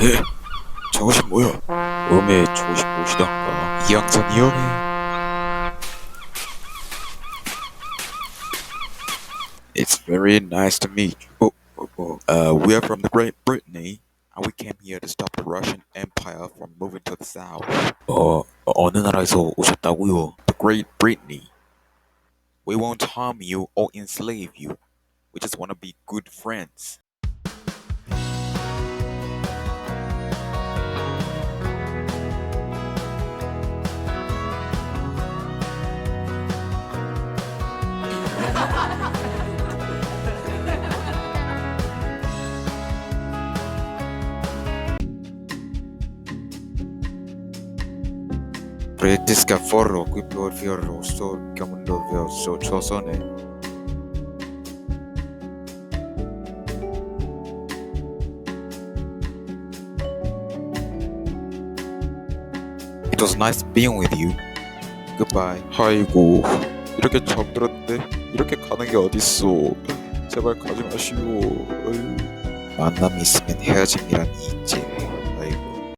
에? 저것이 뭐야? 음에 저것이 무엇이던가? 이양선이요? It's very nice to meet you. Oh, oh, oh. Uh, we are from the Great Britain, and we came here to stop the Russian Empire from moving to the south. 어, 어느 나라에서 오셨다고요? The Great Britain. We won't harm you or enslave you. We just want to be good friends. Pretisca forro qui per fiorro sto chiamando verso ciosone. It was nice being with you. Goodbye. 아이고 이렇게 잠들었는데 이렇게 가는 게 어딨어. 제발 가지 마시오. 어휴. 만남이 있으면 헤어짐이란 있지.